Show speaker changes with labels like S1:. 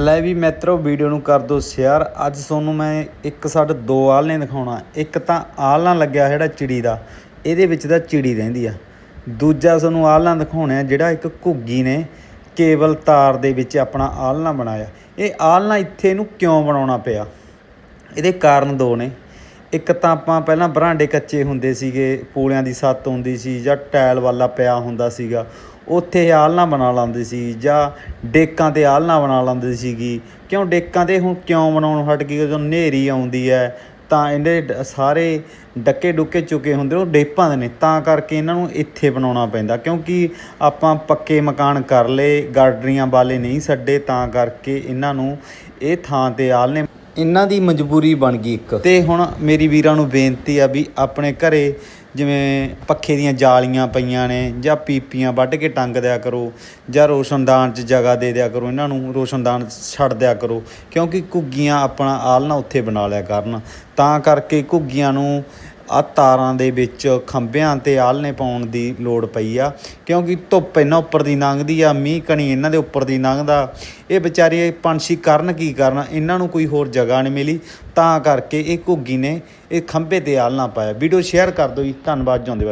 S1: ਲੈ ਵੀ ਮਿੱਤਰੋ, ਵੀਡੀਓ ਨੂੰ ਕਰ ਦਿਓ ਸ਼ੇਅਰ ਅੱਜ ਤੁਹਾਨੂੰ ਮੈਂ ਇੱਕ ਸਾਡੇ ਦੋ ਆਲਣੇ ਦਿਖਾਉਣਾ। ਇੱਕ ਤਾਂ ਆਲਣਾ ਲੱਗਿਆ ਜਿਹੜਾ ਚਿੜੀ ਦਾ। ਇਹਦੇ ਵਿੱਚ ਤਾਂ ਚਿੜੀ ਰਹਿੰਦੀ ਆ। ਦੂਜਾ ਤੁਹਾਨੂੰ ਆਲਣਾ ਦਿਖਾਉਣਾ ਜਿਹੜਾ ਇੱਕ ਘੁੱਗੀ ਨੇ ਕੇਬਲ ਤਾਰ ਦੇ ਵਿੱਚ ਆਪਣਾ ਆਲਣਾ ਬਣਾਇਆ। ਇਹ ਆਲਣਾ ਇੱਥੇ ਇਹਨੂੰ ਕਿਉਂ ਬਣਾਉਣਾ ਪਿਆ? ਇਹਦੇ ਕਾਰਨ ਦੋ ਨੇ। ਇੱਕ ਤਾਂ ਆਪਾਂ ਪਹਿਲਾਂ ਬਰਾਂਡੇ ਕੱਚੇ ਹੁੰਦੇ ਸੀਗੇ, ਪੂਲਿਆਂ ਦੀ ਸੱਤ ਹੁੰਦੀ ਸੀ ਜਾਂ ਟਾਇਲ ਵਾਲਾ ਪਿਆ ਹੁੰਦਾ ਸੀਗਾ। ਉੱਥੇ ਆਲਣਾ ਬਣਾ ਲਾਂਦੇ ਸੀ ਜਾਂ ਡੇਕਾਂ ਤੇ ਆਲਣਾ ਬਣਾ ਲਾਂਦੇ ਸੀਗੀ। ਕਿਉਂ ਡੇਕਾਂ ਤੇ ਹੁਣ ਕਿਉਂ ਬਣਾਉਣ ਹਟ ਗਈ? ਜਦੋਂ ਹਨੇਰੀ ਆਉਂਦੀ ਹੈ, ਤਾਂ ਇਹਦੇ ਡ- ਸਾਰੇ ਡੱਕੇ ਡੁੱਕੇ ਚੁੱਕੇ ਹੁੰਦੇ, ਉਹ ਡੇਪਾਂ ਦੇ ਨੇ। ਤਾਂ ਕਰਕੇ ਇਹਨਾਂ ਨੂੰ ਇੱਥੇ ਬਣਾਉਣਾ ਪੈਂਦਾ, ਕਿਉਂਕਿ ਆਪਾਂ ਪੱਕੇ ਮਕਾਨ ਕਰ ਲਏ ਗਾਰਡਰੀਆਂ ਵਾਲੇ ਨਹੀਂ ਛੱਡੇ, ਤਾਂ ਕਰਕੇ ਇਹਨਾਂ ਨੂੰ ਇਹ ਥਾਂ ਤੇ ਆਲਣੇ ਇਹਨਾਂ ਦੀ ਮਜਬੂਰੀ ਬਣ ਗਈ ਇੱਕ। ਤੇ ਹੁਣ ਮੇਰੀ ਵੀਰਾਂ ਨੂੰ ਬੇਨਤੀ ਆ ਵੀ ਆਪਣੇ ਘਰੇ ਜਿਵੇਂ ਪੱਖੇ ਦੀਆਂ ਜਾਲੀਆਂ ਪਈਆਂ ਨੇ ਜਾਂ ਪੀਪੀਆਂ ਵੱਢ ਕੇ ਟੰਗ ਦਿਆ ਕਰੋ ਜਾਂ ਰੋਸ਼ਨਦਾਨ 'ਚ ਜਗ੍ਹਾ ਦੇ ਦਿਆ ਕਰੋ, ਇਹਨਾਂ ਨੂੰ ਰੋਸ਼ਨਦਾਨ ਛੱਡ ਦਿਆ ਕਰੋ, ਕਿਉਂਕਿ ਘੁੱਗੀਆਂ ਆਪਣਾ ਆਲਣਾ ਉੱਥੇ ਬਣਾ ਲਿਆ ਕਰਨ। ਤਾਂ ਕਰਕੇ ਘੁੱਗੀਆਂ ਨੂੰ ਆ ਤਾਰਾਂ ਦੇ ਵਿੱਚ ਖੰਭਿਆਂ ਤੇ ਆਲਣੇ ਪਾਉਣ ਦੀ ਲੋੜ ਪਈ ਆ, ਕਿਉਂਕਿ ਧੁੱਪ ਇਹਨਾਂ ਉੱਪਰ ਦੀ ਲੰਘਦੀ ਆ, ਮੀਂਹ ਕਣੀ ਇਹਨਾਂ ਦੇ ਉੱਪਰ ਦੀ ਲੰਘਦਾ। ਇਹ ਵਿਚਾਰੇ ਪੰਛੀ ਕਰਨ ਕੀ ਕਰਨ, ਇਹਨਾਂ ਨੂੰ ਕੋਈ ਹੋਰ ਜਗ੍ਹਾ ਨਹੀਂ ਮਿਲੀ। ਤਾਂ ਕਰਕੇ ਇਹ ਘੁੱਗੀ ਨੇ ਇਹ ਖੰਭੇ ਤੇ ਆਲਣਾ ਪਾਇਆ। ਵੀਡੀਓ ਸ਼ੇਅਰ ਕਰ ਦਿਓ ਜੀ, ਧੰਨਵਾਦ ਜਾਂਦੇ